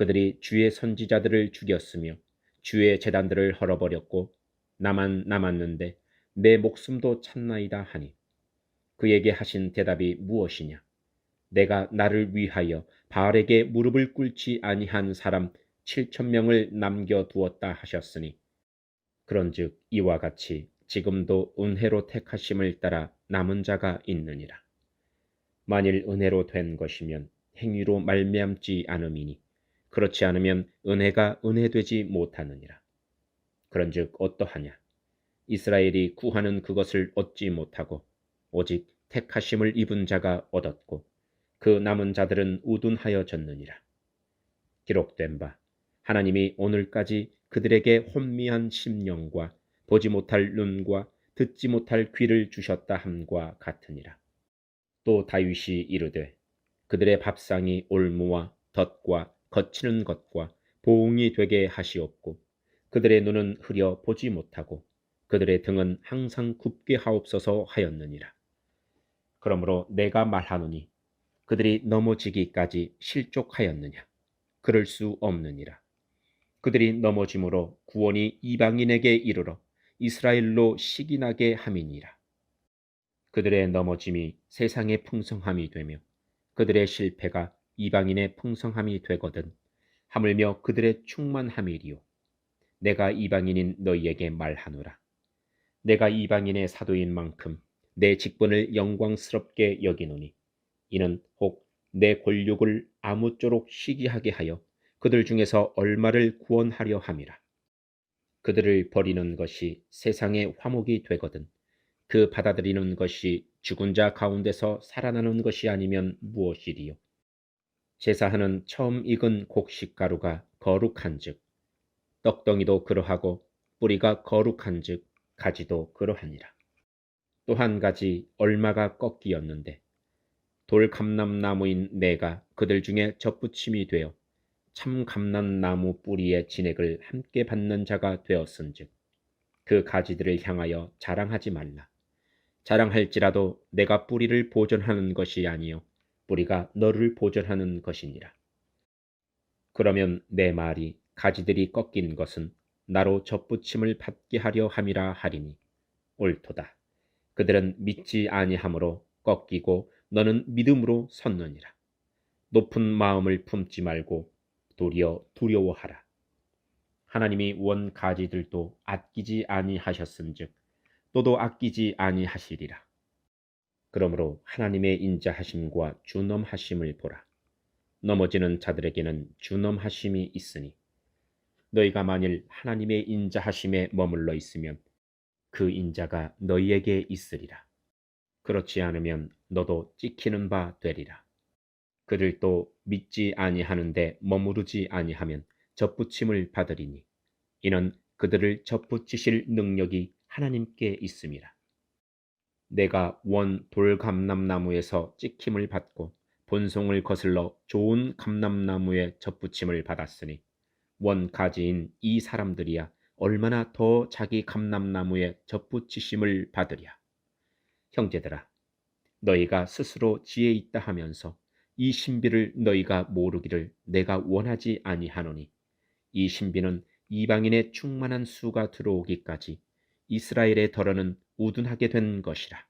그들이 주의 선지자들을 죽였으며 주의 재단들을 헐어버렸고 나만 남았는데 내 목숨도 찾나이다 하니 그에게 하신 대답이 무엇이냐? 내가 나를 위하여 바알에게 무릎을 꿇지 아니한 사람 7천 명을 남겨 두었다 하셨으니 그런즉 이와 같이 지금도 은혜로 택하심을 따라 남은 자가 있느니라. 만일 은혜로 된 것이면 행위로 말미암지 않음이니 그렇지 않으면 은혜가 은혜되지 못하느니라. 그런즉 어떠하냐? 이스라엘이 구하는 그것을 얻지 못하고 오직 택하심을 입은 자가 얻었고 그 남은 자들은 우둔하여 졌느니라. 기록된 바 하나님이 오늘까지 그들에게 혼미한 심령과 보지 못할 눈과 듣지 못할 귀를 주셨다 함과 같으니라. 또 다윗이 이르되 그들의 밥상이 올무와 덫과 거치는 것과 보응이 되게 하시옵고 그들의 눈은 흐려 보지 못하고 그들의 등은 항상 굽게 하옵소서 하였느니라. 그러므로 내가 말하노니 그들이 넘어지기까지 실족하였느냐? 그럴 수 없느니라. 그들이 넘어짐으로 구원이 이방인에게 이르러 이스라엘로 시기나게 함이니라. 그들의 넘어짐이 세상의 풍성함이 되며 그들의 실패가 이방인의 풍성함이 되거든 하물며 그들의 충만함이리요. 내가 이방인인 너희에게 말하노라. 내가 이방인의 사도인 만큼 내 직분을 영광스럽게 여기노니 이는 혹 내 권력을 아무쪼록 시기하게 하여 그들 중에서 얼마를 구원하려 함이라. 그들을 버리는 것이 세상의 화목이 되거든 그 받아들이는 것이 죽은 자 가운데서 살아나는 것이 아니면 무엇이리요 제사하는 처음 익은 곡식가루가 거룩한즉 떡덩이도 그러하고 뿌리가 거룩한즉 가지도 그러하니라. 또 한 가지 얼마가 꺾이었는데 돌 감람나무인 내가 그들 중에 접붙임이 되어 참 감람나무 뿌리의 진액을 함께 받는 자가 되었은즉 그 가지들을 향하여 자랑하지 말라. 자랑할지라도 내가 뿌리를 보존하는 것이 아니요 뿌리가 너를 보존하는 것이니라. 그러면 내 말이 가지들이 꺾인 것은 나로 접붙임을 받게 하려 함이라 하리니 옳도다. 그들은 믿지 아니하므로 꺾이고 너는 믿음으로 섰느니라. 높은 마음을 품지 말고 도리어 두려워하라. 하나님이 원 가지들도 아끼지 아니하셨은즉 또도 아끼지 아니하시리라. 그러므로 하나님의 인자하심과 준엄하심을 보라. 넘어지는 자들에게는 준엄하심이 있으니 너희가 만일 하나님의 인자하심에 머물러 있으면 그 인자가 너희에게 있으리라. 그렇지 않으면 너도 찍히는 바 되리라. 그들도 믿지 아니하는데 머무르지 아니하면 접붙임을 받으리니 이는 그들을 접붙이실 능력이 하나님께 있음이라. 내가 원 돌감람나무에서 찍힘을 받고 본송을 거슬러 좋은 감람나무에 접붙임을 받았으니 원 가지인 이 사람들이야 얼마나 더 자기 감람나무에 접붙이심을 받으랴. 형제들아, 너희가 스스로 지혜 있다 하면서 이 신비를 너희가 모르기를 내가 원하지 아니하노니 이 신비는 이방인의 충만한 수가 들어오기까지 이스라엘의 덜어는 우둔하게 된 것이라.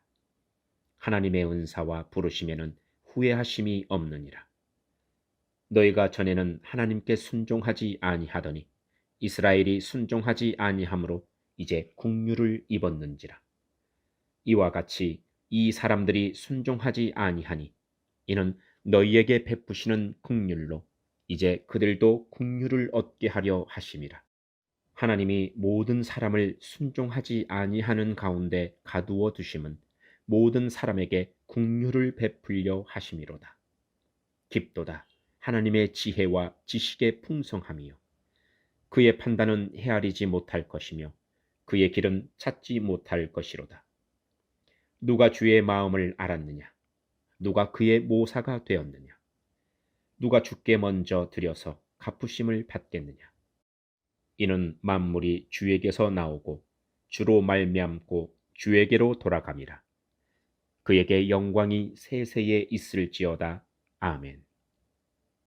하나님의 은사와 부르심에는 후회하심이 없느니라. 너희가 전에는 하나님께 순종하지 아니하더니 이스라엘이 순종하지 아니함으로 이제 국류를 입었는지라. 이와 같이 이 사람들이 순종하지 아니하니 이는 너희에게 베푸시는 국률로 이제 그들도 국률을 얻게 하려 하심이라. 하나님이 모든 사람을 순종하지 아니하는 가운데 가두어 두심은 모든 사람에게 국률을 베풀려 하심이로다. 깊도다 하나님의 지혜와 지식의 풍성함이요 그의 판단은 헤아리지 못할 것이며 그의 길은 찾지 못할 것이로다. 누가 주의 마음을 알았느냐? 누가 그의 모사가 되었느냐? 누가 주께 먼저 드려서 갚으심을 받겠느냐? 이는 만물이 주에게서 나오고 주로 말미암고 주에게로 돌아감이라. 그에게 영광이 세세에 있을지어다. 아멘.